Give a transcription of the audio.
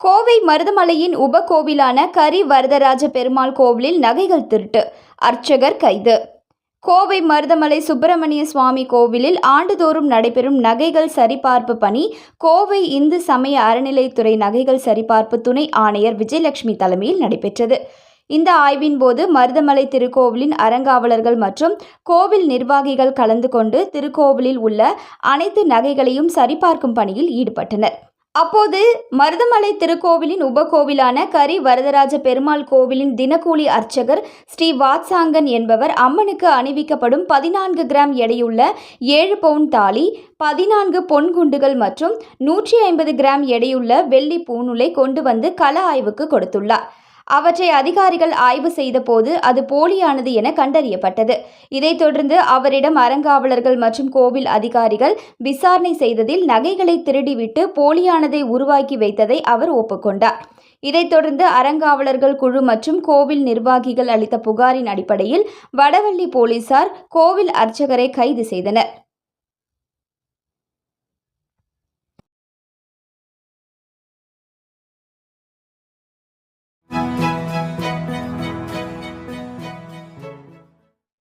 கோவை மருதமலையின் உபகோவிலான கரி வரதராஜ பெருமாள் கோவிலில் நகைகள் திருட்டு. அர்ச்சகர் கைது. கோவை மருதமலை சுப்பிரமணிய சுவாமி கோவிலில் ஆண்டுதோறும் நடைபெறும் நகைகள் சரிபார்ப்பு பணி கோவை இந்து சமய அறநிலைத்துறை நகைகள் சரிபார்ப்பு துணை ஆணையர் விஜயலட்சுமி தலைமையில் நடைபெற்றது. இந்த ஆய்வின் போது மருதமலை திருக்கோவிலின் அறங்காவலர்கள் மற்றும் கோவில் நிர்வாகிகள் கலந்து கொண்டு திருக்கோவிலில் உள்ள அனைத்து நகைகளையும் சரிபார்க்கும் பணியில் ஈடுபட்டனர். அப்போது மருதமலை திருக்கோவிலின் உபகோவிலான கரி வரதராஜ பெருமாள் கோவிலின் தினக்கூலி அர்ச்சகர் ஸ்ரீ வாத்சாங்கன் என்பவர் அம்மனுக்கு அணிவிக்கப்படும் பதினான்கு கிராம் எடையுள்ள ஏழு பவுன் தாலி பதினான்கு பொன் குண்டுகள் மற்றும் நூற்றி ஐம்பது கிராம் எடையுள்ள வெள்ளி பூநூலை கொண்டு வந்து கள ஆய்வுக்கு கொடுத்துள்ளார். அவற்றை அதிகாரிகள் ஆய்வு செய்தபோது அது போலியானது என கண்டறியப்பட்டது. இதைத் தொடர்ந்து அவரிடம் அறங்காவலர்கள் மற்றும் கோவில் அதிகாரிகள் விசாரணை செய்ததில் நகைகளை திருடிவிட்டு போலியானதை உருவாக்கி வைத்ததை அவர் ஒப்புக்கொண்டார். இதைத் தொடர்ந்து அறங்காவலர்கள் குழு மற்றும் கோவில் நிர்வாகிகள் அளித்த புகாரின் அடிப்படையில் வடவள்ளி போலீசார் கோவில் அர்ச்சகரை கைது செய்தனர்.